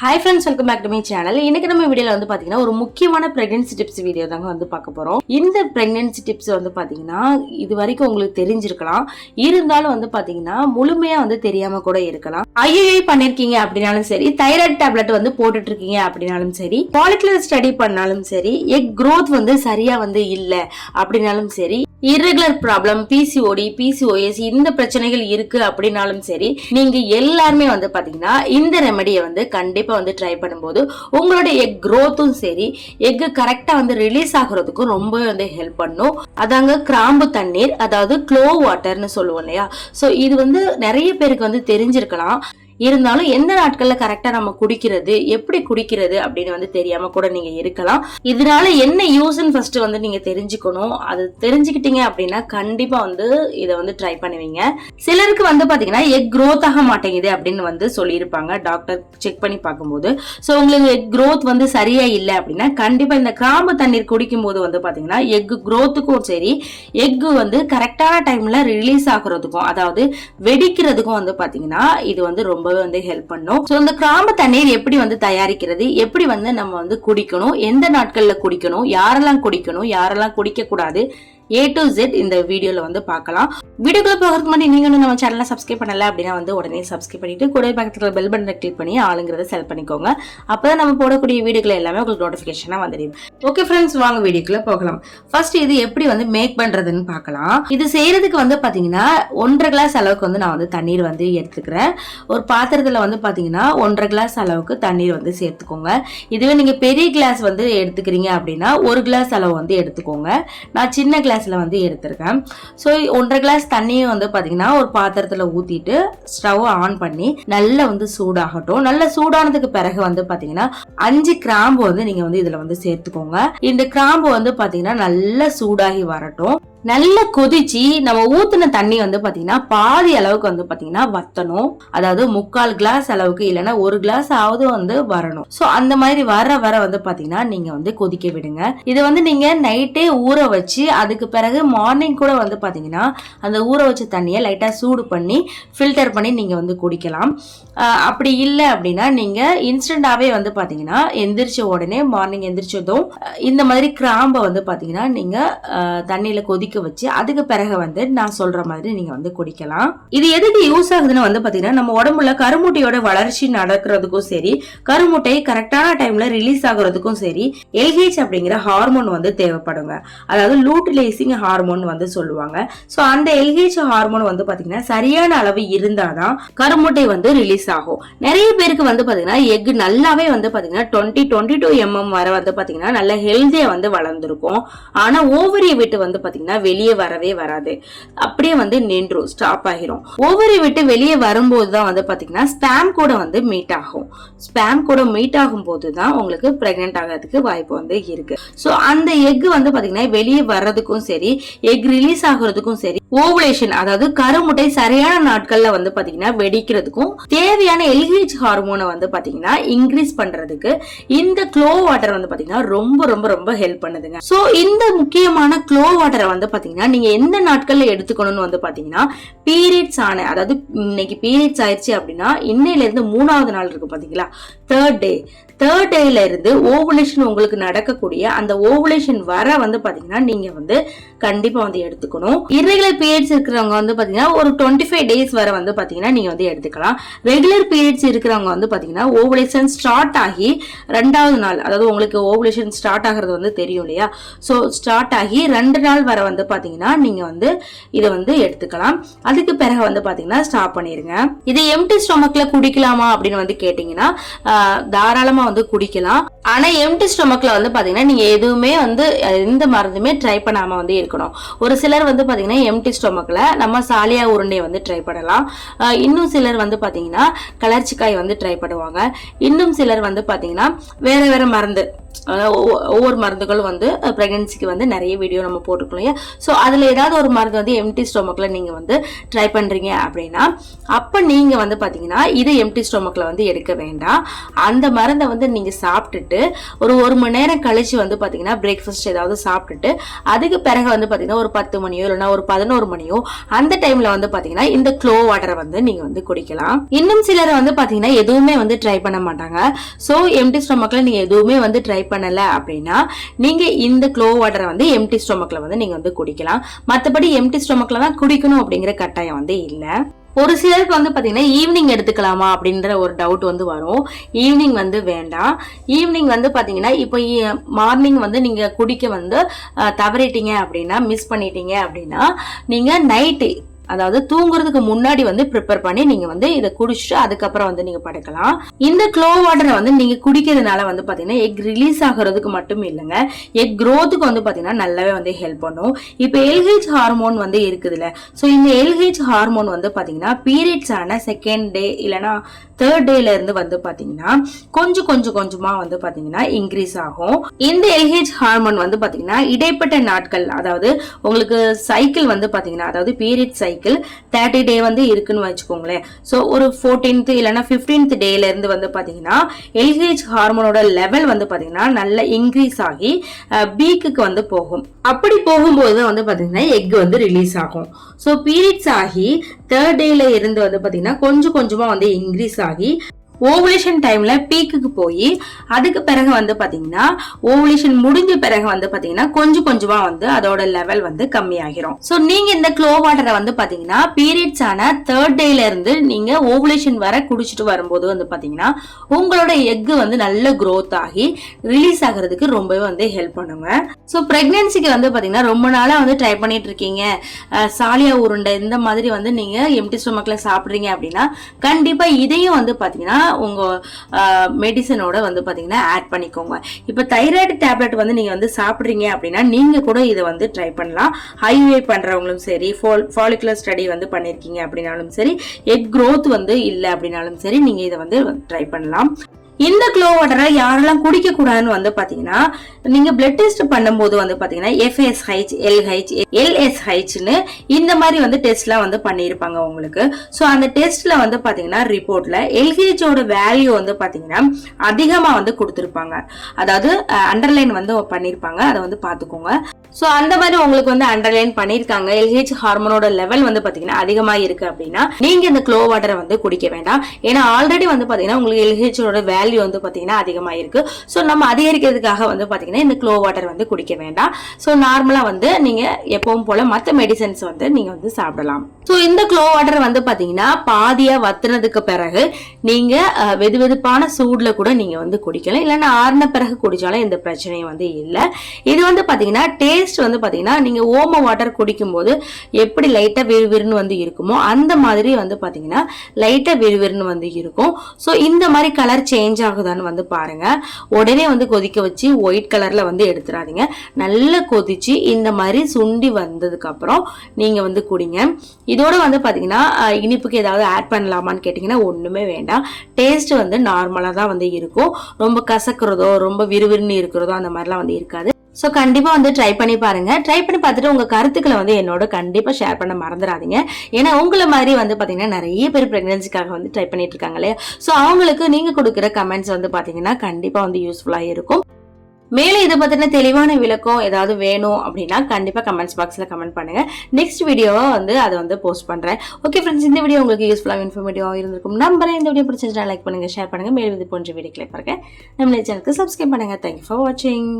Hi friends welcome back to my channel இன்னைக்கு நம்ம வீடியோல வந்து பாத்தீங்கன்னா ஒரு முக்கியமான பிரெக்னன்சி டிப்ஸ் வீடியோ தாங்க வந்து பார்க்க போறோம். இந்த பிரெக்னன்சி டிப்ஸ் வந்து பாத்தீங்கன்னா இது வரைக்கும் உங்களுக்கு தெரிஞ்சிருக்கலாம். இருந்தாலும் வந்து பாத்தீங்கன்னா முழுமையா வந்து தெரியாம கூட இருக்கலாம். ஐஏஐ பண்ணிருக்கீங்க அப்படின்னாலும் சரி தைராய்டு டேப்லெட் வந்து போட்டுட்டு இருக்கீங்க அப்படின்னாலும் சரி மாலிகுலர் ஸ்டடி பண்ணாலும் சரி எக் க்ரோத் வந்து சரியா வந்து இல்ல அப்படின்னாலும் சரி இர்ரெகுலர் ப்ராப்ளம் பிசிஓடி பிசிஓஎஸ் இந்த பிரச்சனைகள் இருக்கு அப்படின்னாலும் சரி நீங்க எல்லாருமே வந்து பாத்தீங்கன்னா இந்த ரெமடியை வந்து கண்டிப்பா வந்து ட்ரை பண்ணும்போது உங்களோட எக் க்ரோத்தும் சரி எக் கரெக்டா வந்து ரிலீஸ் ஆகுறதுக்கும் ரொம்பவே வந்து ஹெல்ப் பண்ணும். அதாங்க கிராம்பு தண்ணீர் அதாவது க்ளோ வாட்டர்னு சொல்லுவோம் இல்லையா? ஸோ இது வந்து நிறைய பேருக்கு வந்து தெரிஞ்சிருக்கலாம். இருந்தாலும் எந்த நாட்கள்ல கரெக்டா நம்ம குடிக்கிறது எப்படி குடிக்கிறது அப்படின்னு வந்து தெரியாம கூட நீங்க இருக்கலாம். இதனால என்ன யூஸ்ன்னு ஃபர்ஸ்ட் வந்து நீங்க தெரிஞ்சுக்கணும். அது தெரிஞ்சுக்கிட்டீங்க அப்படின்னா கண்டிப்பா வந்து இதை வந்து ட்ரை பண்ணுவீங்க. சிலருக்கு வந்து பாத்தீங்கன்னா எக் க்ரோத் ஆக மாட்டேங்குது அப்படின்னு வந்து சொல்லியிருப்பாங்க. டாக்டர் செக் பண்ணி பார்க்கும்போது. ஸோ உங்களுக்கு எக் க்ரோத் வந்து சரியா இல்லை அப்படின்னா கண்டிப்பா இந்த கிராம்பு தண்ணீர் குடிக்கும் போது வந்து பாத்தீங்கன்னா எக் க்ரோத்துக்கும் சரி எக் வந்து கரெக்டான டைம்ல ரிலீஸ் ஆகுறதுக்கும் அதாவது வெடிக்கிறதுக்கும் வந்து பாத்தீங்கன்னா இது வந்து ரொம்ப ரொம்பவே வந்து ஹெல்ப் பண்ணும். ஸோ இந்த கிராம்பு தண்ணீர் எப்படி வந்து தயாரிக்கிறது? எப்படி வந்து நம்ம வந்து குடிக்கணும்? எந்த நாட்களில் குடிக்கணும்? யாரெல்லாம் குடிக்கணும்? யாரெல்லாம் குடிக்க கூடாது ஏ டு ஜெட் இந்த வீடியோல வந்து பார்க்கலாம். வீடியோக்குள்ள போகிறதுக்கு முன்னாடி நீங்க இன்னும் நம்ம சேனலை சப்ஸ்கிரைப் பண்ணல அப்படின்னா வந்து உடனே சப்ஸ்கிரைப் பண்ணிட்டு கூட பக்கத்துல பெல் பட்டனை கிளிக் பண்ணி ஆளுங்கிறத செலக்ட் பண்ணிக்கோங்க. அப்பதான் நம்ம போடக்கூடிய வீடியோக்கள் எல்லாமே உங்களுக்கு நோட்டிபிகேஷனா வந்துடும். ஓகே ஃப்ரெண்ட்ஸ் வாங்க வீடியோக்குள்ள போகலாம். ஃபர்ஸ்ட் இது எப்படி வந்து மேக் பண்றதுன்னு பார்க்கலாம். இது செய்யறதுக்கு வந்து பாத்தீங்கன்னா ஒன்றரை கிளாஸ் அளவுக்கு வந்து நான் வந்து தண்ணீர் வந்து எடுத்துக்கிறேன். ஒரு பாத்திரத்துல வந்து பாத்தீங்கன்னா ஒன்றரை கிளாஸ் அளவுக்கு தண்ணீர் வந்து சேர்த்துக்கோங்க. இதுவே நீங்க பெரிய கிளாஸ் வந்து எடுத்துக்கிறீங்க அப்படின்னா ஒரு கிளாஸ் அளவு வந்து எடுத்துக்கோங்க. நான் சின்ன கிளாஸில் வந்து எடுத்திருக்கேன். ஸோ ஒன்றரை கிளாஸ் தண்ணியை வந்து பாத்தீங்கன்னா ஒரு பாத்திரத்துல ஊத்திட்டு ஸ்டவ் ஆன் பண்ணி நல்லா வந்து சூடாகட்டும். நல்லா சூடானதுக்கு பிறகு வந்து பாத்தீங்கன்னா அஞ்சு கிராம்பு வந்து நீங்க வந்து இதுல வந்து சேர்த்துக்கோங்க. இந்த கிராம்பு வந்து பாத்தீங்கன்னா நல்லா சூடாகி வரட்டும். நல்லா கொதிச்சு நம்ம ஊத்துன தண்ணி வந்து பாத்தீங்கன்னா பாதி அளவுக்கு வந்து பாத்தீங்கன்னா வத்தணும். அதாவது முக்கால் கிளாஸ் அளவுக்கு இல்லைன்னா ஒரு கிளாஸ் ஆவது வந்து வரணும். சோ அந்த மாதிரி வர வர வந்து பாத்தீங்கன்னா நீங்க வந்து கொதிக்க விடுங்க. இது வந்து நீங்க நைட்டே ஊற வச்சு அதுக்கு பிறகு மார்னிங் கூட வந்து பாத்தீங்கன்னா அந்த ஊற வச்ச தண்ணியை லைட்டா சூடு பண்ணி ஃபில்டர் பண்ணி நீங்க வந்து குடிக்கலாம். அப்படி இல்லை அப்படின்னா நீங்க இன்ஸ்டன்டாவே வந்து பாத்தீங்கன்னா எந்திரிச்ச உடனே மார்னிங் எந்திரிச்சதும் இந்த மாதிரி கிராம்பை வந்து பாத்தீங்கன்னா நீங்க தண்ணியில கொதிக்க வச்சு அதுக்கு பிறகு வந்து நான் சொல்ற மாதிரி நீங்க வந்து குடிக்கலாம். இது எதுக்கு யூஸ் ஆகுதுன்னு வந்து பாத்தீங்கன்னா நம்ம உடம்புல கருமுட்டையோட வளர்ச்சி நடக்கிறதுக்கும் சரி கருமுட்டை கரெக்டான டைம்ல ரிலீஸ் ஆகுறதுக்கும் சரி எல்ஹெச் அப்படிங்கிற ஹார்மோன் வந்து தேவைப்படுங்க. அதாவது லூட்டிலைசிங் ஹார்மோன் வந்து சொல்லுவாங்க. ஸோ அந்த எல்ஹெச் ஹார்மோன் வந்து பாத்தீங்கன்னா சரியான அளவு இருந்தாதான் கருமுட்டை வந்து ரிலீஸ் ஆகும். நிறைய பேருக்கு வந்து பாத்தீங்கன்னா எக் நல்லாவே வந்து பாத்தீங்கன்னா டுவெண்ட்டி டுவெண்ட்டி டூ எம்எம் வரை வந்து பாத்தீங்கன்னா நல்ல ஹெல்த்தியா வந்து வளர்ந்துருக்கும். ஆனா ஓவரியை விட்டு வந்து பாத்தீங்கன்னா வெளியே வரவே வராது. அப்படியே வந்து நின்றும் ஸ்டாப் ஆகிரும் ஓவரை விட்டு வெளியே வரும்போது தான் வந்து பாத்தீங்கன்னா ஸ்பேம் கூட வந்து மீட் ஆகும். ஸ்பேம் கூட மீட் ஆகும் போது தான் உங்களுக்கு ப்ரெக்னென்ட் ஆகிறதுக்கு வாய்ப்பு வந்து இருக்கு. ஸோ அந்த எக் வந்து பாத்தீங்கன்னா வெளியே வர்றதுக்கும் சரி எக் ரிலீஸ் ஆகுறதுக்கும் சரி ஓவுலேஷன் அதாவது கருமுட்டை சரியான நாட்கள்ல வந்து பாத்தீங்கன்னா வெடிக்கிறதுக்கும் தேவையான எல்ஹெச் ஹார்மோனை வந்து பாத்தீங்கன்னா இன்க்ரீஸ் பண்றதுக்கு இந்த க்ளோ வாட்டர் வந்து பாத்தீங்கன்னா ரொம்ப ரொம்ப ரொம்ப ஹெல்ப் பண்ணுதுங்க. சோ இந்த முக்கியமான க்ளோ வாட்டரை வந்து பாத்தீங்கன்னா நீங்க எந்த நாட்கள்ல எடுத்துக்கணும்னு வந்து பாத்தீங்கன்னா பீரியட்ஸ் ஆன அதாவது இன்னைக்கு பீரியட்ஸ் ஆயிடுச்சு அப்படின்னா இன்னையில இருந்து மூணாவது நாள் இருக்கு பாத்தீங்களா? தேர்ட் டே தேர்ட் டேல இருந்து ஓவுலேஷன் உங்களுக்கு நடக்கக்கூடிய அந்த ஓவுலேஷன் வர வந்து பாத்தீங்கன்னா நீங்க வந்து கண்டிப்பா வந்து எடுத்துக்கணும். irregular பீரியட்ஸ் இருக்கிறவங்க வந்து பார்த்தீங்கன்னா ஒரு டுவெண்ட்டி ஃபைவ் டேஸ் வரை வந்து பார்த்தீங்கன்னா நீங்கள் வந்து எடுத்துக்கலாம். ரெகுலர் பீரியட்ஸ் இருக்கிறவங்க வந்து பார்த்தீங்கன்னா ஓவலேஷன் ஸ்டார்ட் ஆகி ரெண்டாவது நாள் அதாவது உங்களுக்கு ஓவலேஷன் ஸ்டார்ட் ஆகிறது வந்து தெரியும் இல்லையா? ஸோ ஸ்டார்ட் ஆகி ரெண்டு நாள் வரை வந்து பார்த்தீங்கன்னா நீங்கள் வந்து இதை வந்து எடுத்துக்கலாம். அதுக்கு பிறகு வந்து பார்த்தீங்கன்னா ஸ்டாப் பண்ணிருங்க. இது எம்டி ஸ்டொமக்கில் குடிக்கலாமா அப்படின்னு வந்து கேட்டீங்கன்னா தாராளமாக வந்து குடிக்கலாம். ஆனால் எம்டி ஸ்டொமக்கில் வந்து பார்த்தீங்கன்னா நீங்க எதுவுமே வந்து எந்த மருந்துமே ட்ரை பண்ணாமல் வந்து இருக்கணும். ஒரு சிலர் வந்து பார்த்தீங்கன்னா எம்டி ஸ்டொமக்கில் நம்ம சாலியா உருண்டையை வந்து ட்ரை பண்ணலாம். இன்னும் சிலர் வந்து பாத்தீங்கன்னா கலர்ச்சிக்காய் வந்து ட்ரை பண்ணுவாங்க. இன்னும் சிலர் வந்து பாத்தீங்கன்னா வேறு வேறு மருந்து ஒவ்வொரு மருந்துகளும் வந்து ப்ரெக்னென்சிக்கு வந்து நிறைய வீடியோ நம்ம போட்டிருக்கோம் இல்லையா? ஸோ அதில் ஏதாவது ஒரு மருந்து வந்து எம்டி ஸ்டொமக்கில் நீங்கள் வந்து ட்ரை பண்ணுறீங்க அப்படின்னா அப்போ நீங்கள் வந்து பார்த்தீங்கன்னா இது எம்டி ஸ்டொமக்கில் வந்து எடுக்க வேண்டாம். அந்த மருந்தை வந்து நீங்கள் சாப்பிட்டுட்டு ஒரு ஒரு மணி நேரம் கழிச்சு வந்து பார்த்தீங்கன்னா பிரேக்ஃபாஸ்ட் ஏதாவது சாப்பிட்டுட்டு அதுக்கு பிறகு வந்து பார்த்தீங்கன்னா ஒரு பத்து மணியோ இல்லைன்னா ஒரு பதினோரு மணியோ அந்த டைமில் வந்து பார்த்தீங்கன்னா இந்த க்ளோ வாட்டரை வந்து நீங்கள் வந்து குடிக்கலாம். இன்னும் சிலர் வந்து பார்த்தீங்கன்னா எதுவுமே வந்து ட்ரை பண்ண மாட்டாங்க. ஸோ எம்டி ஸ்டொமக்கில் நீங்கள் எதுவுமே வந்து ட்ரை பண்ணலை அப்படின்னா நீங்கள் இந்த க்ளோ வாட்டரை வந்து எம்டி ஸ்டொமக்கில் வந்து நீங்கள் வந்து குடிக்கலாம். மற்றபடி எம்டி ஸ்டொமக்கில் தான் குடிக்கணும் அப்படிங்கிற கட்டாயம் வந்து இல்லை. ஒரு சிலருக்கு வந்து பார்த்தீங்கன்னா ஈவினிங் எடுத்துக்கலாமா அப்படின்ற ஒரு டவுட் வந்து வரும். ஈவினிங் வந்து வேண்டாம். ஈவினிங் வந்து பார்த்தீங்கன்னா இப்போ மார்னிங் வந்து நீங்கள் குடிக்க வந்து தவறிட்டீங்க அப்படின்னா மிஸ் பண்ணிட்டீங்க அப்படின்னா நீங்கள் நைட்டு அதாவது தூங்குறதுக்கு முன்னாடி வந்து ப்ரிப்பேர் பண்ணி நீங்க வந்து இதை குடிச்சிட்டு அதுக்கப்புறம் வந்து நீங்க படுக்கலாம். இந்த க்ளோ வாட்டரை வந்து நீங்க குடிக்கிறதுனால வந்து பாத்தீங்கன்னா எக் ரிலீஸ் ஆகிறதுக்கு மட்டும் இல்லைங்க. எக் க்ரோத்துக்கு வந்து பாத்தீங்கன்னா நல்லாவே வந்து ஹெல்ப் பண்ணும். இப்போ எல்ஹெச் ஹார்மோன் வந்து இருக்குதுல்ல. ஸோ இந்த எல்ஹெச் ஹார்மோன் வந்து பாத்தீங்கன்னா பீரியட்ஸ் ஆன செகண்ட் டே இல்லைன்னா தேர்ட் டேல இருந்து வந்து பாத்தீங்கன்னா கொஞ்சம் கொஞ்சம் கொஞ்சமா வந்து பாத்தீங்கன்னா இன்க்ரீஸ் ஆகும். இந்த எல்ஹெச் ஹார்மோன் வந்து பாத்தீங்கன்னா இடைப்பட்ட நாட்கள் அதாவது உங்களுக்கு சைக்கிள் வந்து பாத்தீங்கன்னா அதாவது பீரியட் சைக்கிள் தேர்ட்டி டே வந்து இருக்குன்னு வச்சுக்கோங்களேன். ஸோ ஒரு ஃபோர்டீன்த் இல்லைனா ஃபிஃப்டீன்த் டேல இருந்து வந்து பார்த்தீங்கன்னா எல்ஹெச் ஹார்மோனோட லெவல் வந்து பார்த்தீங்கன்னா நல்ல இன்க்ரீஸ் ஆகி பீக்குக்கு வந்து போகும். அப்படி போகும்போது தான் வந்து பார்த்தீங்கன்னா எக் வந்து ரிலீஸ் ஆகும். ஸோ பீரியட்ஸ் ஆகி தேர்ட் டேல இருந்து வந்து பார்த்தீங்கன்னா கொஞ்சம் கொஞ்சமாக வந்து இன்க்ரீஸ் ஆகி ஓவலேஷன் டைம்ல பீக்குக்கு போய் அதுக்கு பிறகு வந்து பாத்தீங்கன்னா ஓவலேஷன் முடிஞ்ச பிறகு வந்து பாத்தீங்கன்னா கொஞ்சம் கொஞ்சமா வந்து அதோட லெவல் வந்து கம்மியாகிரும். ஸோ நீங்க இந்த க்ளோ வாட்டரை வந்து பாத்தீங்கன்னா பீரியட்ஸ் ஆன தேர்ட் டேல இருந்து நீங்க ஓவலேஷன் வர குடிச்சிட்டு வரும்போது வந்து பாத்தீங்கன்னா உங்களோட எக்கு வந்து நல்ல க்ரோத் ஆகி ரிலீஸ் ஆகிறதுக்கு ரொம்பவே வந்து ஹெல்ப் பண்ணுங்க. ஸோ ப்ரெக்னென்சிக்கு வந்து பாத்தீங்கன்னா ரொம்ப நாளா வந்து ட்ரை பண்ணிட்டு இருக்கீங்க. சாலியா உருண்டை இந்த மாதிரி வந்து நீங்க எம்டி ஸ்டொமக்ல சாப்பிடுறீங்க அப்படின்னா கண்டிப்பா இதையும் வந்து பாத்தீங்கன்னா உங்கள் மெடிசனோட வந்து பார்த்திங்கன்னா ஆட் பண்ணிக்கோங்க. இப்போ தைராய்டு டேப்லெட் வந்து நீங்கள் வந்து சாப்பிட்றீங்க அப்படின்னா நீங்கள் கூட இதை வந்து ட்ரை பண்ணலாம். ஹைவே பண்ணுறவங்களும் சரி ஃபால் ஃபாலிகுலர் ஸ்டடி வந்து பண்ணியிருக்கீங்க அப்படின்னாலும் சரி எக் க்ரோத் வந்து இல்லை அப்படின்னாலும் சரி நீங்கள் இதை வந்து ட்ரை பண்ணலாம். இந்த க்ளோ வாட்டரை யாரெல்லாம் குடிக்க கூடாதுன்னு வந்து பாத்தீங்கன்னா நீங்க பிளட் டெஸ்ட் பண்ணும்போது வந்து பாத்தீங்கன்னா எஃப்எஸ்ஹெச் எல்ஹெச் எல்எஸ்ஹெச்னு இந்த மாதிரி வந்து டெஸ்ட்லாம் வந்து பண்ணியிருப்பாங்க உங்களுக்கு. ஸோ அந்த டெஸ்ட்ல வந்து பாத்தீங்கன்னா ரிப்போர்ட்ல எல்ஹெச்சோட வேல்யூ வந்து பாத்தீங்கன்னா அதிகமா வந்து கொடுத்துருப்பாங்க. அதாவது அண்டர்லைன் வந்து பண்ணியிருப்பாங்க. அதை வந்து பார்த்துக்கோங்க ஸோ அந்த மாதிரி உங்களுக்கு வந்து அண்டர்லைன் பண்ணியிருக்காங்க. எல்ஹெச் ஹார்மோனோட லெவல் வந்து பாத்தீங்கன்னா அதிகமா இருக்கு அப்படின்னா நீங்க இந்த க்ளோ வாட்டரை வந்து குடிக்க வேண்டாம். ஏன்னா ஆல்ரெடி வந்து பாத்தீங்கன்னா உங்களுக்கு எல்ஹெச்சோட வேல்யூ வந்து பார்த்தீங்கன்னா அதிகமாக இருக்கு ஸோ நம்ம அதிகரிக்கிறதுக்காக வந்து பார்த்தீங்கன்னா இந்த க்ளோ வாட்டர் வந்து குடிக்க வேண்டாம். ஸோ நார்மலாக வந்து நீங்கள் எப்பவும் போல் மற்ற மெடிசன்ஸ் வந்து நீங்கள் வந்து சாப்பிடலாம். ஸோ இந்த க்ளோ வாட்டர் வந்து பார்த்தீங்கன்னா பாதியாக வத்துனதுக்கு பிறகு நீங்கள் வெது வெதுப்பான சூடில் கூட நீங்கள் வந்து குடிக்கலாம். இல்லைன்னா ஆறின பிறகு குடித்தாலும் எந்த பிரச்சனையும் வந்து இல்லை. இது வந்து பார்த்தீங்கன்னா டேஸ்ட் வந்து பார்த்தீங்கன்னா நீங்கள் ஓம வாட்டர் குடிக்கும்போது எப்படி லைட்டாக விறுவிறுன்னு வந்து இருக்குமோ அந்த மாதிரி வந்து பார்த்தீங்கன்னா லைட்டாக விறுவிறுன்னு வந்து இருக்கும். ஸோ இந்த மாதிரி கலர் சேஞ்ச் ஆகுதான்னு வந்து பாருங்க. உடனே வந்து கொதிக்க வச்சு ஒயிட் கலர்ல வந்து எடுத்துடாதீங்க நல்லா கொதிச்சு இந்த மாதிரி சுண்டி வந்ததுக்கு அப்புறம் நீங்க வந்து குடிங்க. இதோட வந்து பாத்தீங்கன்னா இனிப்புக்கு ஏதாவது ஆட் பண்ணலாமான்னு கேட்டிங்கன்னா ஒண்ணுமே வேண்டாம். டேஸ்ட் வந்து நார்மலாக தான் வந்து இருக்கும். ரொம்ப கசக்கிறதோ ரொம்ப விறுவிறுன்னு இருக்கிறதோ அந்த மாதிரிலாம் வந்து இருக்காது. ஸோ கண்டிப்பாக வந்து ட்ரை பண்ணி பாருங்கள் ட்ரை பண்ணி பார்த்துட்டு உங்கள் கருத்துக்களை வந்து என்னோட கண்டிப்பாக ஷேர் பண்ண மறந்துடாதீங்க. ஏன்னா உங்களை மாதிரி வந்து பார்த்தீங்கன்னா நிறைய பேர் ப்ரெக்னன்சிக்காக வந்து ட்ரை பண்ணிட்டு இருக்காங்க இல்லையா? ஸோ அவங்களுக்கு நீங்கள் கொடுக்குற கமெண்ட்ஸ் வந்து பார்த்தீங்கன்னா கண்டிப்பாக வந்து யூஸ்ஃபுல்லாக இருக்கும். மேலே இதை பற்றின தெளிவான விளக்கம் ஏதாவது வேணும் அப்படின்னா கண்டிப்பாக கமெண்ட்ஸ் பாக்ஸில் கமெண்ட் பண்ணுங்கள் நெக்ஸ்ட் வீடியோவை வந்து அதை வந்து போஸ்ட் பண்ணுறேன் ஓகே ஃப்ரெண்ட்ஸ் இந்த வீடியோ உங்களுக்கு யூஸ்ஃபுல்லாக இன்ஃபர்மேட்டிவாக இருந்திருக்கும். நம்பரை இந்த வீடியோ பிடிச்சிருந்தா லைக் பண்ணுங்கள் ஷேர் பண்ணுங்கள் மேலும் இது போன்ற வீடியோக்களை பாருங்கள் நம்ம சேனலுக்கு சப்ஸ்கிரைப் பண்ணுங்கள் தேங்க்யூ ஃபார் வாட்சிங்